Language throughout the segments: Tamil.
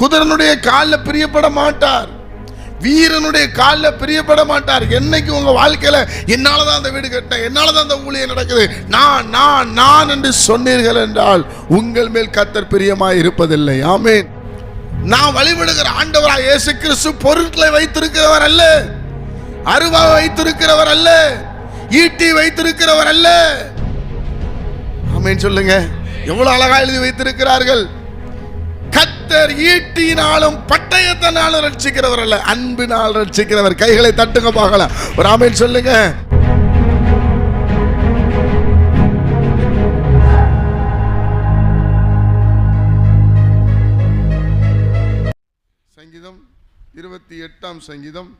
குதிரனுடைய காலில் பிரியப்பட மாட்டார். வீரனுடைய காலில் பிரியப்பட மாட்டார். என்னைக்கு உங்க வாழ்க்கையில என்னால தான் அந்த வீடு கட்டினேன் என்னால தான் அந்த ஊழியர் நடக்குது. நான் நான் நான் என்று சொன்னீர்கள் என்றால் உங்கள் மேல் கத்தர் பிரியமாய் இருப்பதில்லை. ஆமேன். நான் வழிபடுகிற ஆண்டவராக இயேசு கிறிஸ்து பொருட்களை வைத்திருக்கிறவர் அல்ல. அருவா வைத்திருக்கிறவர் அல்ல. ஈட்டி வைத்திருக்கிறவர் அல்ல. ஆமேன் சொல்லுங்க. எவ்வளவு அழகா எழுதி வைத்திருக்கிறார்கள். கர்த்தர் ஈட்டினாலும் பட்டயத்தினாலும் ரட்சிக்கிறவர் அல்ல. அன்பினால் ரட்சிக்கிறவர். கைகளை தட்டுங்க பார்க்கலாம். ஒரு ஆமென் சொல்லுங்க. சங்கீதம் இருபத்தி எட்டாம் சங்கீதம்.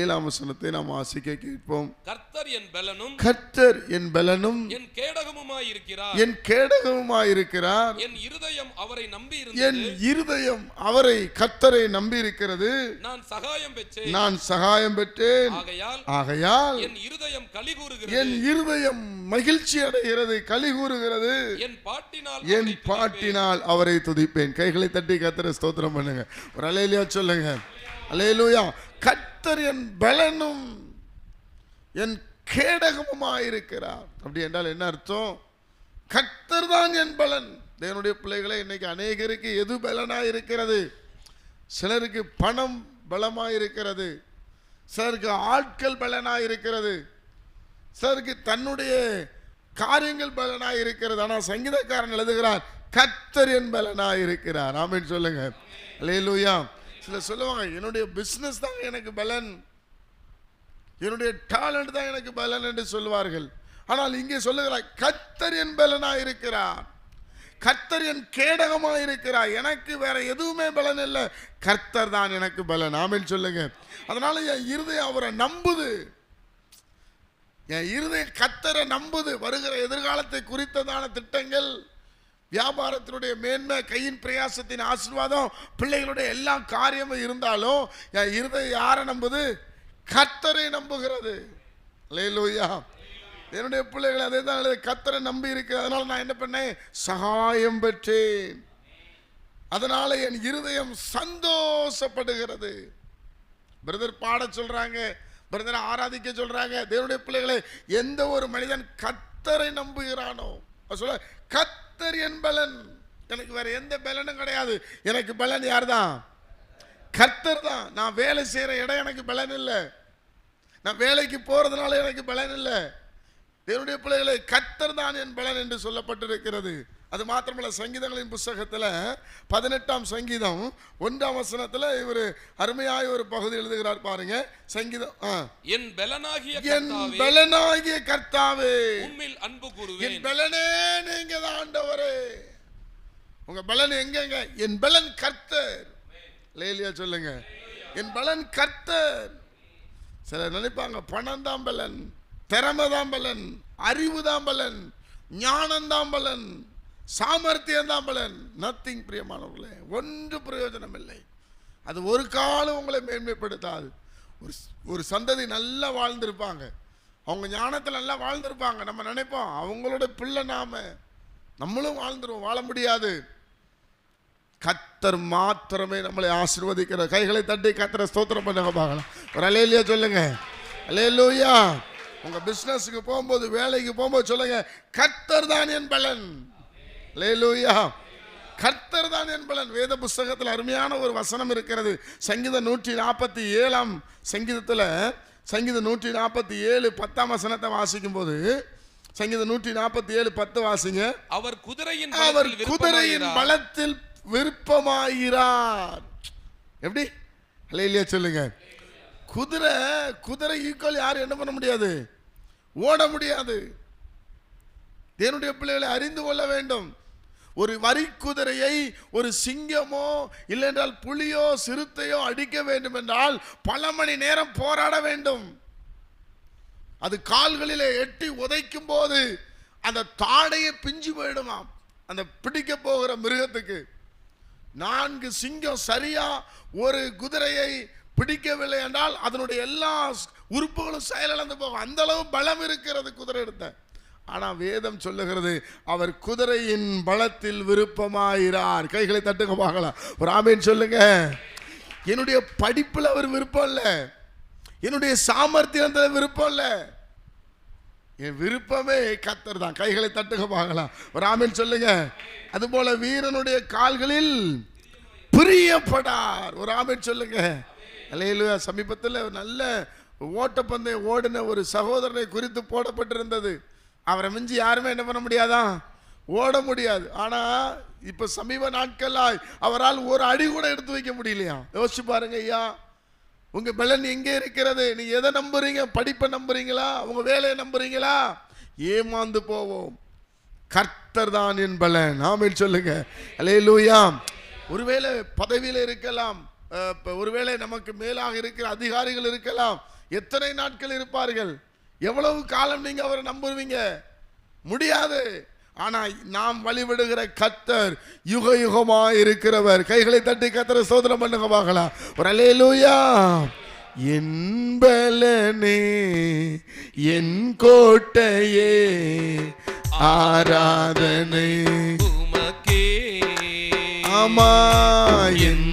ஏழாம் வசனத்தை நாம் வாசிக்க கேட்போம். கர்த்தர் என் பலனும் கர்த்தர் என் பலனும் என் கேடகமுமாய் இருக்கிறார். என் கேடகமுமாயிருக்கிறார் என் இருதயம் அவரை நம்பி என் இருதயம் அவரை கர்த்தரை நம்பி இருக்கிறது. நான் சகாயம் பெற்றேன். நான் சகாயம் பெற்றேன். ஆகையால் ஆகையால் என் இருதயம் களி என் கூறுகிறது இருதயம் மகிழ்ச்சி அடைகிறது களி கூறுகிறது. என் பாட்டினால் என். பாட்டினால் அவரை துதிப்பேன். கைகளை தட்டி கத்தரை ஸ்தோத்திரம் பண்ணுங்க. ஒரு அலையிலியா சொல்லுங்க. அலையிலுயா கத்தர் என் பலனும் என் கேடகமுமாயிருக்கிறார். அப்படி என்றால் என்ன அர்த்தம்? கர்த்தர் தான் என் பலன். தேவனுடைய பிள்ளைகளை இன்னைக்கு அநேகருக்கு எது பலனாக இருக்கிறது சிலருக்கு பணம் பலமாக இருக்கிறது சிலருக்கு ஆட்கள் பலனாக இருக்கிறது சிலருக்கு தன்னுடைய காரியங்கள் பலனாக இருக்கிறது ஆனால் சங்கீதக்காரன் எழுதுகிறார் கத்தர் என் பலனாக இருக்கிறார் ஆமின்னு சொல்லுங்க. லேலூயா சில சொல்லுவாங்க என்னுடைய பிஸ்னஸ் தான் எனக்கு பலன். என்னுடைய டேலண்ட் தான் எனக்கு பலன் என்று சொல்லுவார்கள். ஆனால் இங்கே சொல்லுகிறார் கத்தர் என் பலனாக இருக்கிறார். கர்த்தர் என் கேடகமாக இருக்கிறார். எனக்கு வேற எதுவுமே பலன் இல்லை. கர்த்தர் தான் எனக்கு பலன். ஆமில் சொல்லுங்க. அதனால என் இருதயம் அவரை நம்புது. என் இருதயம் கத்தரை நம்புது. வருகிற எதிர்காலத்தை குறித்ததான திட்டங்கள் வியாபாரத்தினுடைய மேன்மை கையின் பிரயாசத்தின் ஆசீர்வாதம் பிள்ளைகளுடைய எல்லா காரியமும் இருந்தாலும் என் இருதயம் யாரை நம்புது? கத்தரை நம்புகிறது. லேலூயா என்னுடைய பிள்ளைகள் அதே தான் கத்தரை நம்பி இருக்கு அதனால நான் என்ன பண்ணேன்? சகாயம் பெற்றேன். அதனால என் இருதயம் சந்தோஷப்படுகிறது. பிரதர் பாட சொல்றாங்க பிரதர் ஆராதிக்க சொல்றாங்க. தேவனுடைய பிள்ளைகளை எந்த ஒரு மனிதன் கத்தரை நம்புகிறானோ சொல்ல கத் கத்தர் என் பலன். எனக்கு வேற எந்த பலனும் கிடையாது. எனக்கு பலன் யார் தான் கர்த்தர் தான். நான் வேலை செய்கிற இடம் எனக்கு பலன் இல்லை. நான் வேலைக்கு போகிறதுனால எனக்கு பலன் இல்லை. என்னுடைய பிள்ளைகளை கர்த்தர் தான் என் பலன் என்று சொல்லப்பட்டிருக்கிறது. அது மாத்திரமல்ல சங்கீதங்களின் புஸ்தகத்தில் பதினெட்டாம் சங்கீதம் ஒன்றாம் வசனத்தில் இவர் அருமையாய் ஒரு பகுதி எழுதுகிறார் பாருங்க. சங்கீதம். என் பலனாகிய என் பலனாகிய கர்த்தாவே உம்மில் அன்பு என் கூறுவேன் பலனே நீங்க தான் ஆண்டவரே. உங்க பலன் எங்கங்க? என் பலன் கர்த்தர். லேலியா சொல்லுங்க. என் பலன் கர்த்தர். சிலர் நினைப்பாங்க பணம் தான் பலன் திறமை தான் பலன் அறிவு தான் பலன் ஞானம் தான் பலன். சாமர்த்தியம் தான் பலன். நத்திங் பிரியமானவர்களே. ஒன்று பிரயோஜனம் இல்லை அது ஒரு காலம் உங்களை மேன்மைப்படுத்தாது. ஒரு ஒரு சந்ததி நல்லா வாழ்ந்திருப்பாங்க. அவங்க ஞானத்தில் நல்லா வாழ்ந்திருப்பாங்க. நம்ம நினைப்போம் அவங்களோட பிள்ளை நாம. நம்மளும் வாழ்ந்துருவோம் வாழ முடியாது. கத்தர் மாத்திரமே நம்மளை ஆசிர்வதிக்கிற கைகளை தட்டி கத்தரை ஸ்தோத்திரம் பண்ணுங்க பார்க்கலாம். ஒரு அலையிலையா சொல்லுங்க. அலையிலூயா உங்கள் பிஸ்னஸுக்கு போகும்போது வேலைக்கு போகும்போது சொல்லுங்க கத்தர் தான் என் பலன். அலையிலூயா கர்த்தர் தான் என் பலன் வேத புஸ்தகத்தில் அருமையான ஒரு வசனம் இருக்கிறது. சங்கீதம் நூற்றி நாற்பத்தி ஏழாம் சங்கீதத்தில் சங்கீதம் நூற்றி நாற்பத்தி ஏழு பத்தாம் வசனத்தை வாசிக்கும் போது சங்கீதம் நூற்றி நாற்பத்தி ஏழு பத்து வாசிங்க. அவர் குதிரையின் அவர் குதிரையின். பலத்தில் விருப்பமாகிறார் எப்படி? இல்லையா சொல்லுங்க. குதிரை குதிரை ஈக்குவல் யாரும் என்ன பண்ண முடியாது? ஓட முடியாது. தேவனுடைய பிள்ளைகளை அறிந்து கொள்ள வேண்டும். ஒரு வரிக்குதிரையை ஒரு சிங்கமோ இல்லை என்றால் புலியோ சிறுத்தையோ அடிக்க வேண்டும் என்றால் பல மணி நேரம் போராட வேண்டும். அது கால்களிலே எட்டி உதைக்கும் போது அந்த தாடையை பிஞ்சு போயிடுமாம். அந்த பிடிக்க போகிற மிருகத்துக்கு. நான்கு சிங்கம் சரியா ஒரு குதிரையை பிடிக்கவில்லை என்றால் அதனுடைய எல்லா உறுப்புகளும் செயலிழந்து போகும். அந்த அளவு பலம் இருக்கிறது குதிரை எடுத்த. ஆனால் வேதம் சொல்லுகிறது அவர் குதிரையின் பலத்தில் விருப்பமாயிறார். கைகளை தட்டுங்க பார்க்கலாம். ஒரு ஆமேன் சொல்லுங்க. என்னுடைய படிப்பில் அவர் விருப்பம் இல்லை. என்னுடைய சாமர்த்தியத்துல விருப்பம் இல்லை. என் விருப்பமே கத்தர் தான். கைகளை தட்டுங்க பார்க்கலாம். ஒரு ஆமேன் சொல்லுங்க. அதுபோல வீரனுடைய கால்களில் பிரியப்படார். ஒரு ஆமேன் சொல்லுங்க. அல்லையிலுயா சமீபத்தில் ஒரு நல்ல ஓட்டப்பந்தயம் ஓடின ஒரு சகோதரனை குறித்து போடப்பட்டிருந்தது. அவரை மிஞ்சி யாருமே என்ன பண்ண முடியாதான் ஓட முடியாது. ஆனால் இப்போ சமீப நாட்களாய் அவரால் ஒரு அடி கூட எடுத்து வைக்க முடியலையா? யோசிச்சு பாருங்க ஐயா. உங்கள் பலன் எங்கே இருக்கிறது? நீ எதை நம்புறீங்க? படிப்பை நம்புறீங்களா? உங்கள் வேலையை நம்புறீங்களா? ஏமாந்து போவோம். கர்த்தர் தான் என் பலன். ஆமென் சொல்லுங்க. அல்லேலூயா ஒருவேளை பதவியில் இருக்கலாம். இப்போ ஒருவேளை நமக்கு மேலாக இருக்கிற அதிகாரிகள் இருக்கலாம். எத்தனை நாட்கள் இருப்பார்கள்? எவ்வளவு காலம் நீங்க அவரை நம்புவீங்க? முடியாது. ஆனா நாம் வழிபடுகிற கத்தர் யுக யுகமா இருக்கிறவர். கைகளை தட்டி கத்தரை சோதனம் பண்ணுங்க பார்க்கலாம் ஒரு அலேலூயா என் பலனே என் கோட்டையே ஆராதனை. உமக்கே. ஆமா என்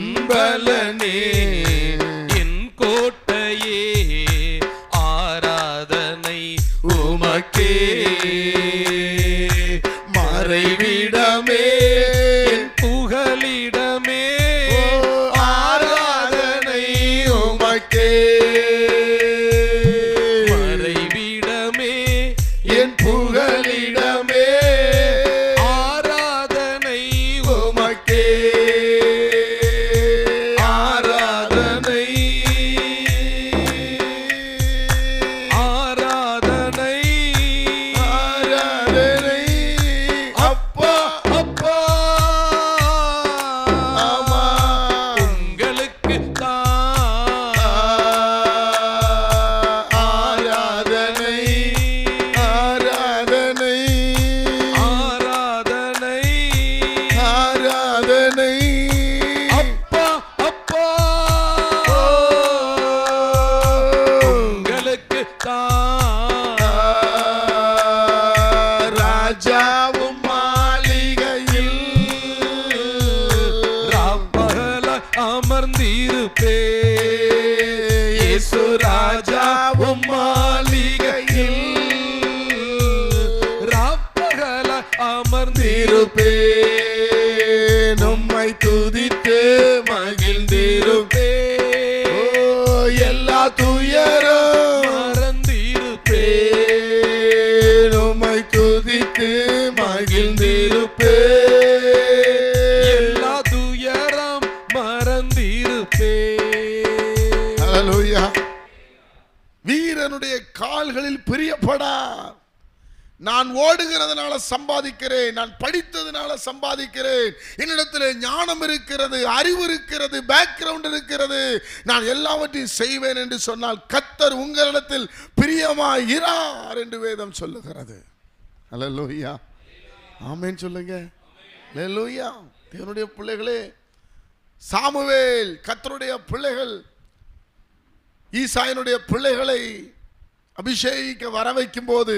கால்களில் பிரியப்படார் நான் ஓடுகிறதுனால சம்பாதிக்கிறேன் நான் படித்ததுனால சம்பாதிக்கிறேன். என்னிடத்தில் ஞானம் இருக்கிறது அறிவு இருக்கிறது பேக்ரவுண்ட் இருக்கிறது. நான் எல்லாவற்றையும் செய்வேன் என்று சொன்னால் கத்தர் உங்களிடத்தில் பிரியமாய் இரார் என்று வேதம் சொல்லுகிறது. அல்ல லோய்யா ஆமேன்னு சொல்லுங்க. லோய்யா தேவனுடைய பிள்ளைகளே சாமுவேல் கத்தருடைய பிள்ளைகள் ஈசாயனுடைய பிள்ளைகளை அபிஷேகிக்க வர வைக்கும் போது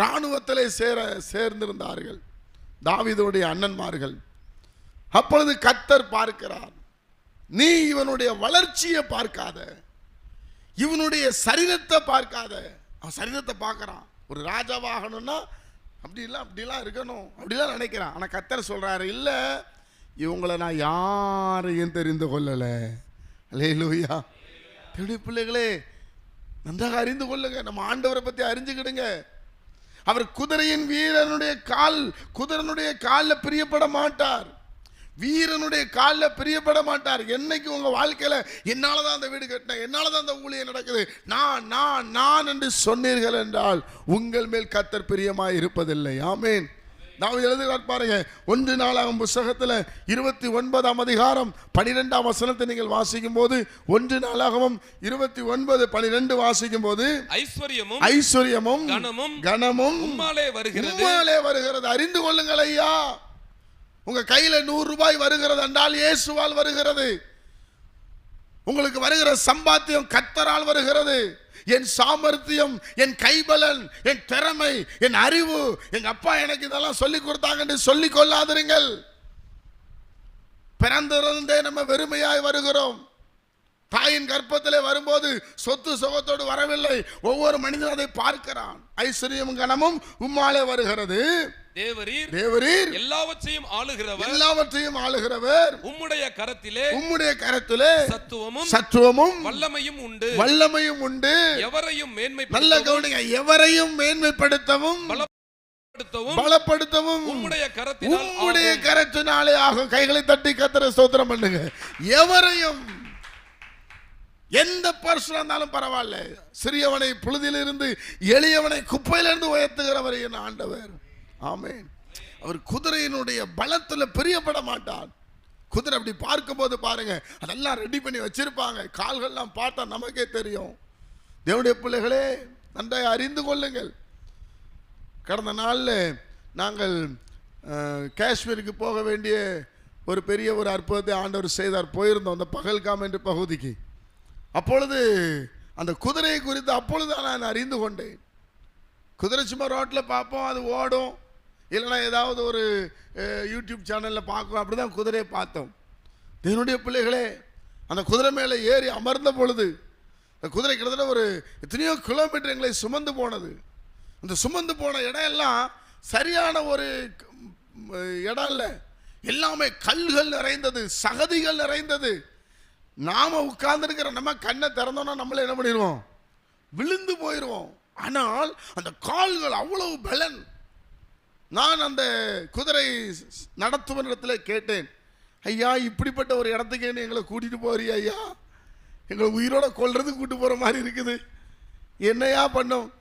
இராணுவத்திலே சேர சேர்ந்திருந்தார்கள். தாவிதனுடைய அண்ணன்மார்கள். அப்பொழுது கத்தர் பார்க்கிறார் நீ இவனுடைய வளர்ச்சியை பார்க்காத. இவனுடைய சரீரத்தை பார்க்காத. அவன் சரீரத்தை பார்க்கறான். ஒரு ராஜாவாகணும்னா அப்படிலாம் அப்படிலாம் இருக்கணும் அப்படிலாம் நினைக்கிறான். ஆனால் கத்தர் சொல்கிறாரு இல்லை இவங்களை நான் யாரையும் தெரிந்து கொள்ளலை. அல்லேலூயா தேவனுடைய பிள்ளைகளே நன்றாக அறிந்து கொள்ளுங்க. நம்ம ஆண்டவரை பற்றி அறிஞ்சுக்கிடுங்க. அவர் குதிரையின் வீரனுடைய கால் குதிரனுடைய காலில் பிரியப்பட மாட்டார். வீரனுடைய காலில் பிரியப்பட மாட்டார். என்னைக்கு உங்கள் வாழ்க்கையில் என்னால் தான் அந்த வீடு கட்டினேன் என்னால் தான் அந்த ஊழியம் நடக்குது நான் நான் நான் என்று சொன்னீர்கள் என்றால் உங்கள் மேல் கத்தர் பிரியமாக இருப்பதில்லை. ஆமேன். நான் எழுதுகிறார் பாருங்க. ஒன்று நாளாகும் புஸ்தகத்தில் இருபத்தி ஒன்பதாம் அதிகாரம் பனிரெண்டாம் வசனத்தை நீங்கள் வாசிக்கும் போது ஒன்று நாளாகவும் இருபத்தி ஒன்பது பனிரெண்டு வாசிக்கும் போது ஐஸ்வர்யமும் ஐஸ்வர்யமும் கனமும் கனமும் உம்மாலே வருகிறது. உம்மாலே வருகிறது. அறிந்து கொள்ளுங்கள் ஐயா. உங்க கையில நூறு ரூபாய் வருகிறது என்றால் இயேசுவால் வருகிறது. உங்களுக்கு வருகிற சம்பாத்தியம் கத்தரால் வருகிறது. என் சாமர்த்தியம் என் கைபலன் என் திறமை என் அறிவு. எங்கள் அப்பா எனக்கு இதெல்லாம் சொல்லி கொடுத்தாங்க என்று சொல்லிக் கொள்ளாதிருங்கள். பிறந்திருந்தே நம்ம வெறுமையாய் வருகிறோம். தாயின் கர்ப்பத்திலே வரும்போது சொத்து சுகத்தோடு வரவில்லை. ஒவ்வொரு மனிதனும் அதை பார்க்கிறான். ஐஸ்வர்யம் கணமும் உம்மாலே வருகிறது. தேவரீர் தேவரீர் எல்லாவற்றையும் ஆளுகிறவர். எல்லாவற்றையும் ஆளுகிறவர். உம்முடைய கரத்திலே உம்முடைய கரத்திலே சத்துவமும் சத்துவமும் வல்லமையும் உண்டு. வல்லமையும் உண்டு. எவரையும் நல்ல மேன்மைப்படுத்தவும் கவனிங்க எவரையும் மேன்மைப்படுத்தவும் பலப்படுத்தவும் உம்முடைய கரத்தினால் உம்முடைய ஆகும். கரத்தினாலே ஆகும். கைகளை தட்டி கத்திர ஸ்தோத்திரம் பண்ணுங்க. எவரையும் எந்த பர்சனா இருந்தாலும் பரவாயில்ல. சிறியவனை புழுதியிலிருந்து எளியவனை குப்பையிலிருந்து உயர்த்துகிறவர் என் ஆண்டவர். ஆமேன். அவர் குதிரையினுடைய பலத்தில் பிரியப்பட மாட்டார். குதிரை அப்படி பார்க்கும்போது பாருங்க அதெல்லாம் ரெடி பண்ணி வச்சிருப்பாங்க. கால்கள்லாம் பார்த்தா நமக்கே தெரியும். தேவனுடைய பிள்ளைகளே நன்றாக அறிந்து கொள்ளுங்கள். கடந்த நாளில் நாங்கள் காஷ்மீருக்கு போக வேண்டிய ஒரு பெரிய ஒரு அற்புதத்தை ஆண்டவர் செய்தார். போயிருந்தோம் அந்த பகல்காம் என்ற பகுதிக்கு. அப்பொழுது அந்த குதிரையை குறித்து அப்பொழுது நான் அறிந்து கொண்டேன். குதிரை சும்மா ரோட்டில் பார்ப்போம் அது ஓடும். இல்லைன்னா ஏதாவது ஒரு யூடியூப் சேனலில் பார்க்கும் அப்படி தான் குதிரையை பார்த்தோம். தேவனுடைய பிள்ளைகளே அந்த குதிரை மேலே ஏறி அமர்ந்த பொழுது அந்த குதிரை கிட்டத்தட்ட ஒரு எத்தனையோ கிலோமீட்டர் எங்களை சுமந்து போனது. அந்த சுமந்து போன இடம் எல்லாம் சரியான ஒரு இடம் இல்லை. எல்லாமே கல்கள் நிறைந்தது சகதிகள் நிறைந்தது. நாம உட்கார்ந்துருக்கிற நம்ம கண்ணை திறந்தோன்னா நம்மளை என்ன பண்ணிடுவோம்? விழுந்து போயிடுவோம். ஆனால் அந்த கால்கள் அவ்வளவு பலன். நான் அந்த குதிரை நடத்துவனிடத்தில் கேட்டேன் ஐயா இப்படிப்பட்ட ஒரு இடத்துக்கு என்ன எங்களை கூட்டிகிட்டு போறியா ஐயா? எங்களை உயிரோட கொள்றது கூட்டு போகிற மாதிரி இருக்குது. என்னையா பண்ணும்?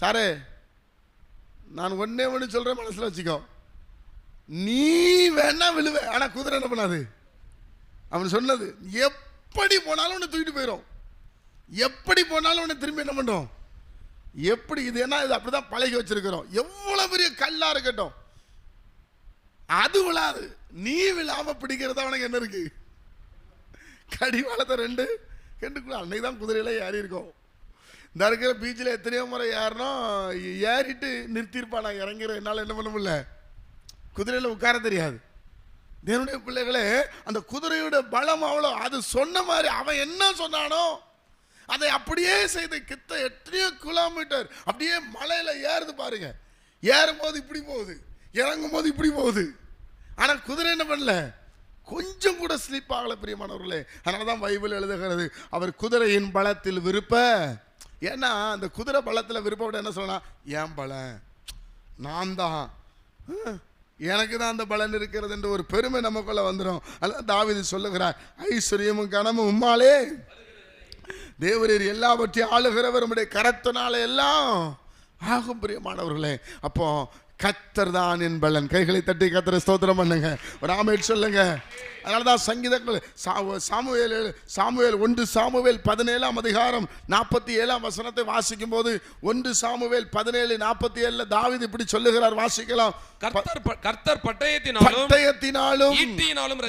சாரே நான் ஒன்னே ஒன்று சொல்கிறேன் மனசில் வச்சுக்கோ. நீ வேணா விழுவ. ஆனால் குதிரை என்ன பண்ணாது? அவன் சொன்னது எப்படி போனாலும் உன்னை தூக்கிட்டு போயிடும் எப்படி போனாலும் உன்னை திரும்பி என்ன பண்ணுறோம் எப்படி இது? என்ன இது அப்படிதான் பழகி வச்சிருக்கிறோம். எவ்வளவு பெரிய கல்லா இருக்கட்டும். அது விழாது. நீ விழாம பிடிக்கிறதா உனக்கு என்ன இருக்கு? கடிவாளத்தை ரெண்டு ரெண்டுக்குள்ள அன்னைக்கு தான் குதிரையில ஏறி இருக்கோம். இந்த இருக்கிற பீச்சில் எத்தனையோ முறை ஏறினோம் ஏறிட்டு நிறுத்தியிருப்பா நான் இறங்குறேன் என்னால் என்ன பண்ண முடியல? குதிரையில் உட்கார தெரியாது. தேவனுடைய பிள்ளைகளே அந்த குதிரையோட பலம் அவ்வளோ அது சொன்ன மாதிரி அவன் என்ன சொன்னானோ அதை அப்படியே செய்து கித்த எத்தனையோ கிலோமீட்டர் அப்படியே மலையில் ஏறுது பாருங்க. ஏறும்போது இப்படி போகுது. இறங்கும் போது இப்படி போகுது. ஆனால் குதிரை என்ன பண்ணல? கொஞ்சம் கூட ஸ்லிப் ஆகலை பிரியமானவர்களே. அதனால தான் பைபிள் எழுதுகிறது அவர் குதிரையின் பலத்தில் விருப்ப ஏன்னா அந்த குதிரை பலத்தில் விருப்பப்பட என்ன சொல்லலாம்? ஏன் பலம் நான் தான். எனக்கு தான் அந்த பலன் இருக்கிறது என்ற ஒரு பெருமை நமக்குள்ள வந்துடும் அதான் தாவீது சொல்லுகிறார் ஐஸ்வர்யமும் கனமும் உம்மாலே. தேவரீர் எல்லாவற்றையும் ஆளுகிறவர் நம்முடைய கரத்தினால எல்லாம் ஆகும் பிரியமானவர்களே. அப்போ கத்தர் தான் என் பலன். கைகளை தட்டி கத்தரை ஸ்தோத்திரம் பண்ணுங்க. ஒரு சொல்லுங்க. அதனால தான் சங்கீதங்கள் சாமுவேல் சாமுவேல் ஒன்று சாமுவேல் பதினேழாம் அதிகாரம் நாற்பத்தி ஏழாம் வசனத்தை வாசிக்கும் போது ஒன்று சாமுவேல் பதினேழு நாற்பத்தி ஏழுல தாவீது இப்படி சொல்லுகிறார் வாசிக்கலாம். கர்த்தர் கர்த்தர் பட்டயத்தினாலும் பட்டயத்தினாலும் ஈட்டினாலும்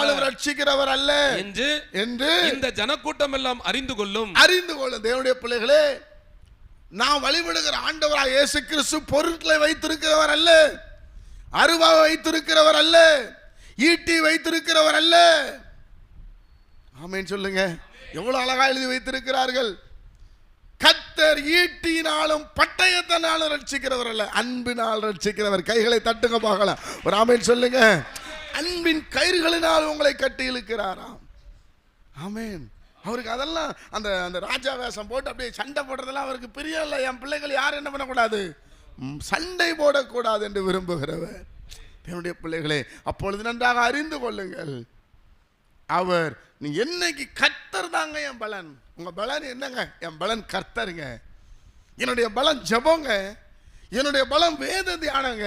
அல்ல. ரட்சிக்கிறவர் அல்ல என்று என்று இந்த ஜனக்கூட்டம் எல்லாம் அறிந்து கொள்ளும். அறிந்து கொள்ளும். தேவனுடைய பிள்ளைகளே நான் வழிபடுகிற ஆண்டவராக இயேசு கிறிஸ்து பொருட்களை வைத்திருக்கிறவர் அல்ல. அருவாவை வைத்திருக்கிறவர் அல்ல. ஈட்டி வைத்திருக்கிறவர் அல்ல. ஆமேன்னு சொல்லுங்க. எவ்வளவு அழகா எழுதி வைத்திருக்கிறார்கள். கத்தர் ஈட்டினாலும் பட்டயத்தினாலும் ரட்சிக்கிறவர் அல்ல. அன்பினால் ரட்சிக்கிறவர். கைகளை தட்டுங்க பார்க்கலாம் ஒரு ஆமேன் சொல்லுங்க. அன்பின் கயிறுகளினால் உங்களை கட்டி இழுக்கிறாராம். ஆமேன். அவருக்கு அதெல்லாம் அந்த அந்த ராஜா வேஷம் போட்டு அப்படியே சண்டை போடுறதெல்லாம் அவருக்கு பிரியம் இல்லை என் பிள்ளைகள் யாரும் என்ன பண்ணக்கூடாது? சண்டை போடக்கூடாது என்று விரும்புகிறவர். என்னுடைய பிள்ளைகளே அப்பொழுது நன்றாக அறிந்து கொள்ளுங்கள். அவர் நீ என்னைக்கு கர்த்தர் தாங்க என் பலன்? உங்கள் பலன் என்னங்க? என் பலன் கர்த்தருங்க. என்னுடைய பலம் ஜெபங்க. என்னுடைய பலம் வேத தியானங்க.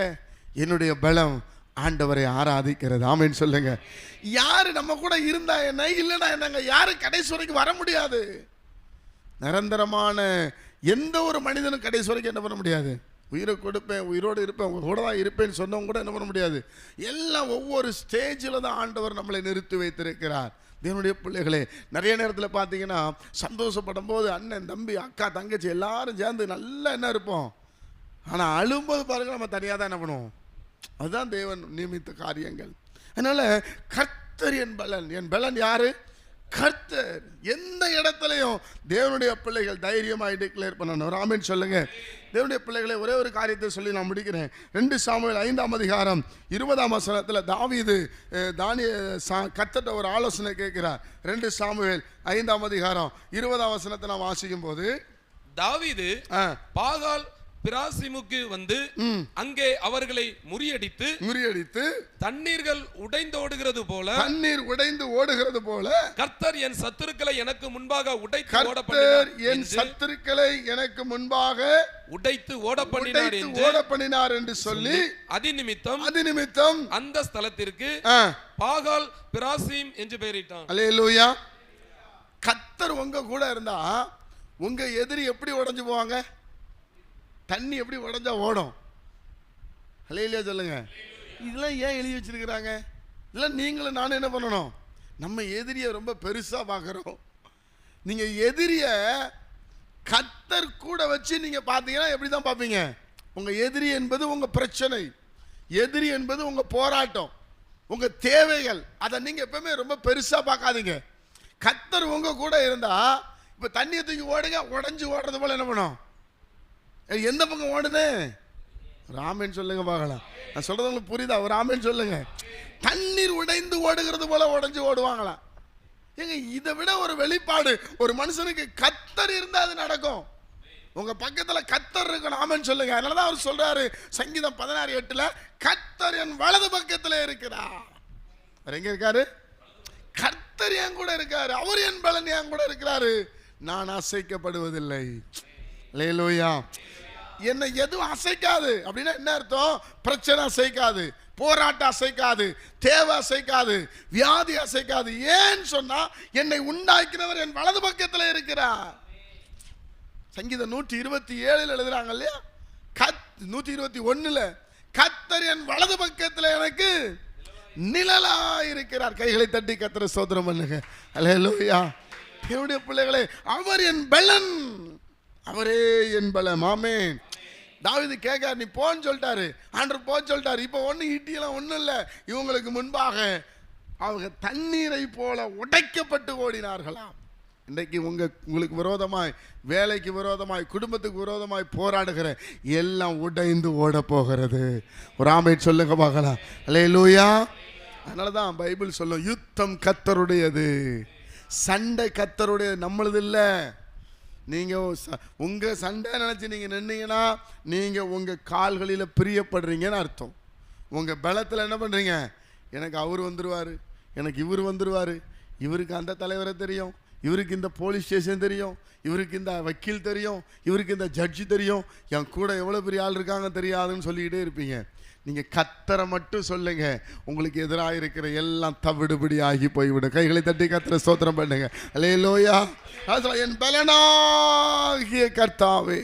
என்னுடைய பலம் ஆண்டவரை ஆராதிக்கிறது. ஆமின்னு சொல்லுங்க. யார் நம்ம கூட இருந்தா என்ன? இல்லைன்னா என்னங்க? யாரும் கடைசி வரைக்கும் வர முடியாது. நிரந்தரமான எந்த ஒரு மனிதனும் கடைசி வரைக்கும் என்ன பண்ண முடியாது? உயிரை கொடுப்பேன் உயிரோடு இருப்பேன் உங்க கூட தான் இருப்பேன்னு சொன்னவங்க கூட என்ன பண்ண முடியாது? எல்லாம் ஒவ்வொரு ஸ்டேஜில் தான் ஆண்டவர் நம்மளை நிறுத்தி வைத்திருக்கிறார். தேவனுடைய பிள்ளைகளே நிறைய நேரத்தில் பார்த்தீங்கன்னா சந்தோஷப்படும் போது அண்ணன் தம்பி அக்கா தங்கச்சி எல்லாரும் சேர்ந்து நல்லா என்ன இருப்போம்? ஆனால் அழும்போது பாருங்கள் நம்ம தனியாக தான் என்ன பண்ணுவோம்? அதுதான் தேவன் நியமித்த காரியங்கள். அதனால கர்த்தர் என் பலன். என் பலன் யாரு? கர்த்தர். எந்த இடத்துலையும் தேவனுடைய பிள்ளைகள் தைரியமாய் டிக்ளேர் பண்ணணும். ராமன் சொல்லுங்க. தேவனுடைய பிள்ளைகளை ஒரே ஒரு காரியத்தை சொல்லி நான் முடிக்கிறேன். ரெண்டு சாமுவேல் ஐந்தாம் அதிகாரம் இருபதாம் வசனத்தில் தாவீது தானிய சா கர்த்தர்ட்ட ஒரு ஆலோசனை கேட்கிறார். ரெண்டு சாமுவேல் ஐந்தாம் அதிகாரம் இருபதாம் வசனத்தை நான் வாசிக்கும் போது தாவீது பாகால் பிராசிமுக்கு வந்து அங்கே அவர்களை முறியடித்து முறியடித்து தண்ணீர்கள் உடைந்தோடுகிறது போல தண்ணீர் உடைந்து ஓடுகிறது போல கர்த்தர் என் சத்துருக்களை எனக்கு முன்பாக உடைத்து கர்த்தர் பண்ணினார் என் சத்துருக்களை எனக்கு முன்பாக உடைத்து ஓட பண்ணினார் என்று ஓட பண்ணினார் என்று சொல்லி அதி நிமித்தம் அது நிமித்தம் அந்த ஸ்தலத்திற்கு பாகால் பிராசிம் என்று பெயரிட்டான். அல்லேலூயா. கத்தர் உங்க கூட இருந்தா உங்க எதிரி எப்படி உடைஞ்சு போவாங்க? தண்ணி எப்படி உடஞ்சா ஓடும்? அல்லேலூயா சொல்லுங்க. இதெல்லாம் ஏன் எழுதி வச்சிருக்கிறாங்க? இதெல்லாம் நீங்களும் நானும் என்ன பண்ணணும்? நம்ம எதிரியை ரொம்ப பெருசாக பார்க்குறோம். நீங்கள் எதிரியை கத்தர் கூட வச்சு நீங்கள் பார்த்தீங்கன்னா எப்படி தான் பார்ப்பீங்க? உங்கள் எதிரி என்பது உங்கள் பிரச்சனை. எதிரி என்பது உங்கள் போராட்டம். உங்கள் தேவைகள். அதை நீங்கள் எப்பவுமே ரொம்ப பெருசாக பார்க்காதீங்க. கத்தர் உங்கள் கூட இருந்தால் இப்போ தண்ணியை தூக்கி ஓடுங்க உடஞ்சி ஓடுறது போல் என்ன பண்ணும்? எந்த பக்கம் ஓடுது? ராமன் சொல்லுங்க பார்க்கலாம். நான் சொல்றது உங்களுக்கு புரியுதா? ஒரு ராமன் சொல்லுங்க. தண்ணீர் உடைந்து ஓடுகிறது போல உடைஞ்சு ஓடுவாங்களாம். ஏங்க இதை விட ஒரு வெளிப்பாடு ஒரு மனுஷனுக்கு கத்தர் இருந்தால் அது நடக்கும். உங்க பக்கத்துல கத்தர் இருக்கணும் ஆமன் சொல்லுங்க. அதனாலதான் அவர் சொல்றாரு சங்கீதம் பதினாறு எட்டுல கத்தர் என் வலது பக்கத்துல இருக்கிறா அவர் எங்க இருக்காரு? கர்த்தர் என் கூட இருக்காரு. அவர் என் பலன் என் கூட இருக்கிறாரு. நான் அசைக்கப்படுவதில்லை. லேலோயா என்னை எதுவும் அசைக்காது. அப்படின்னா என்ன அர்த்தம்? பிரச்சனை அசைக்காது. போராட்டம் அசைக்காது. தேவை அசைக்காது. வியாதி அசைக்காது. ஏன்னு சொன்னா என்னை உண்டாக்கினவர் என் வலது பக்கத்தில் இருக்கிறார். சங்கீதம் நூற்றி இருபத்தி ஏழில் எழுதுறாங்க இல்லையா? கத் நூற்றி இருபத்தி ஒன்றில் கத்தர் என் வலது பக்கத்தில் எனக்கு நிழலா இருக்கிறார். கைகளை தட்டி கத்திர சோதனம் பண்ணுங்க. லோயா இவருடைய பிள்ளைகளே அவர் என் பலன். அவரே என்பல மாமே தாவிது கேட்கார் நீ போன்னு சொல்லிட்டாரு. ஆண்டர் போ சொல்லிட்டாரு. இப்போ ஒன்றும் ஈட்டியெல்லாம் ஒன்றும் இல்லை. இவங்களுக்கு முன்பாக அவங்க தண்ணீரை போல உடைக்கப்பட்டு ஓடினார்களாம். இன்றைக்கு உங்கள் உங்களுக்கு விரோதமாய் வேலைக்கு விரோதமாய் குடும்பத்துக்கு விரோதமாய் போராடுகிற எல்லாம் உடைந்து ஓட போகிறது ஒரு ஆமை சொல்லுங்க பார்க்கலாம். அல்லே லூயா அதனால தான் பைபிள் சொல்லும் யுத்தம் கத்தருடையது சண்டை கத்தருடைய நம்மளது இல்லை. நீங்கள் உங்கள் சண்டை நினச்சி நீங்கள் நின்னீங்கன்னா நீங்கள் உங்கள் கால்களில் பிரியப்படுறீங்கன்னு அர்த்தம். உங்கள் பலத்தில் என்ன பண்ணுறீங்க எனக்கு அவர் வந்துடுவார் எனக்கு இவர் வந்துடுவார் இவருக்கு அந்த தலைவரை தெரியும் இவருக்கு இந்த போலீஸ் ஸ்டேஷன் தெரியும் இவருக்கு இந்த வக்கீல் தெரியும் இவருக்கு இந்த ஜட்ஜி தெரியும். என் கூட எவ்வளோ பெரிய ஆள் இருக்காங்க தெரியாதுன்னு சொல்லிக்கிட்டே இருப்பீங்க. நீங்கள் கத்தரை மட்டும் சொல்லுங்க. உங்களுக்கு எதிராக இருக்கிற எல்லாம் தவிடுபடி ஆகி போய்விடும். கைகளை தட்டி கத்தரை சோத்திரம் பண்ணுங்க. அலே லோயா என் பலனாகிய கர்த்தாவே.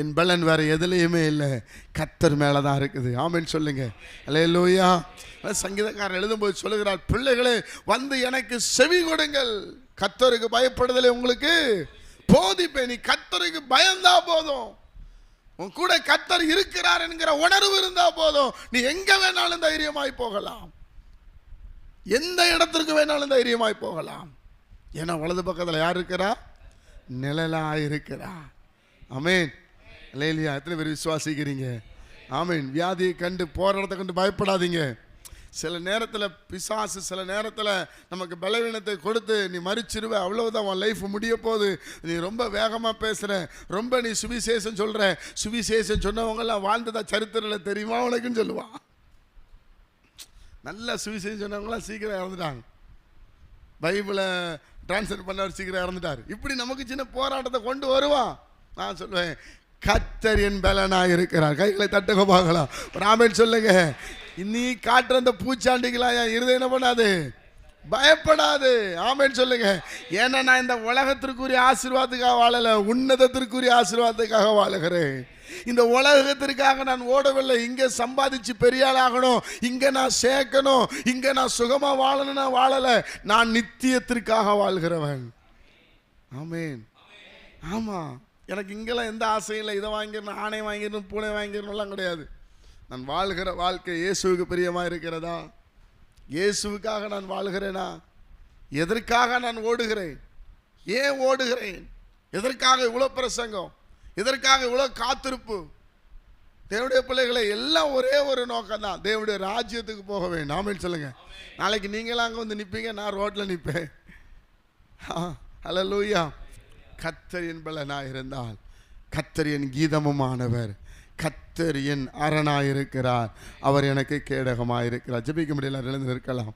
என் பலன் வேற எதுலேயுமே இல்லை. கத்தர் மேலே தான் இருக்குது. ஆமென் சொல்லுங்க. அலே லோயா சங்கீதக்காரர் எழுதும்போது சொல்லுகிறார் பிள்ளைகளே வந்து எனக்கு செவி கொடுங்கள். கத்தருக்கு பயப்படுதலை உங்களுக்கு. போதிப்பேன். நீ கத்தருக்கு பயந்தா போதும். உன் கூட கத்தர் இருக்கிறார் என்கிற உணர்வு இருந்தால் போதும். நீ எங்கே வேணாலும் தைரியமாய் போகலாம். எந்த இடத்திற்கு வேணாலும் தைரியமாய் போகலாம். ஏன்னா வலது பக்கத்தில் யார் இருக்கிறா? நிழலா இருக்கிறா. அமேன் இல்லையா எத்தனை பேர் விசுவாசிக்கிறீங்க? ஆமீன். வியாதியை கண்டு போராட்டத்தை கண்டு பயப்படாதீங்க. சில நேரத்தில் பிசாசு சில நேரத்தில் நமக்கு பலவீனத்தை கொடுத்து நீ மறிச்சிருவ அவ்வளவுதான் உன் லைஃப் முடிய போகுது. நீ ரொம்ப வேகமாக பேசுகிற ரொம்ப நீ சுவிசேஷம் சொல்கிற சுவிசேஷம் சொன்னவங்கெல்லாம் வாழ்ந்ததா சரித்திரத்தில் தெரியுமா உனக்குன்னு சொல்லுவான் நல்ல சுவிசேஷம் சொன்னவங்களாம் சீக்கிரம் இறந்துட்டாங்க. பைபிளை டிரான்ஸ்லேட் பண்ணவர் சீக்கிரம் இறந்துட்டார். இப்படி நமக்கு சின்ன போராட்டத்தை கொண்டு வருவான் நான் சொல்லுவேன் கத்தர் என் பலனாக இருக்கிறார் கைகளை தட்டுக பார்க்கலாம். ராமன் சொல்லுங்க. நீ காட்டுற அந்த பூச்சாண்டிகளா என் இருதயம் என்ன பண்ணாது? பயப்படாது. ஆமேன்னு சொல்லுங்க. ஏன்னா நான் இந்த உலகத்திற்குரிய ஆசீர்வாதத்துக்காக வாழலை உன்னதத்திற்குரிய ஆசீர்வாதத்துக்காக வாழுகிறேன். இந்த உலகத்திற்காக நான் ஓடவில்லை. இங்கே சம்பாதிச்சு பெரிய ஆளாகணும் ஆகணும். நான் சேர்க்கணும். இங்கே நான் சுகமாக வாழணும்னா வாழலை. நான் நித்தியத்திற்காக வாழ்கிறவன். ஆமேன். ஆமாம் எனக்கு இங்கெல்லாம் எந்த ஆசையும் இல்லை. இதை வாங்கிடணும் ஆணை வாங்கிடணும் பூனை வாங்கிடணும்லாம் கிடையாது. நான் வாழ்கிற வாழ்க்கை இயேசுவுக்கு பிரியமாக இருக்கிறதா? இயேசுவுக்காக நான் வாழ்கிறேனா? எதற்காக நான் ஓடுகிறேன்? ஏன் ஓடுகிறேன்? எதற்காக இவ்வளோ பிரசங்கம்? எதற்காக இவ்வளோ காத்திருப்பு? தேவடைய பிள்ளைகளை எல்லாம் ஒரே ஒரு நோக்கம் தான் தேவடைய ராஜ்யத்துக்கு போக வேண்டும். ஆமென் சொல்லுங்க. நாளைக்கு நீங்களாம் அங்கே வந்து நிற்பீங்க நான் ரோட்டில் நிற்பேன் ஹலோ லூயா கத்தர் என்பல நான் இருந்தால் கத்தர் என் கீதமுமானவர். கத்தர் என் அரணாயிருக்கிறார். அவர் எனக்கு கேடகமாயிருக்கிறார். ஜபிக்க முடியல இருக்கலாம்.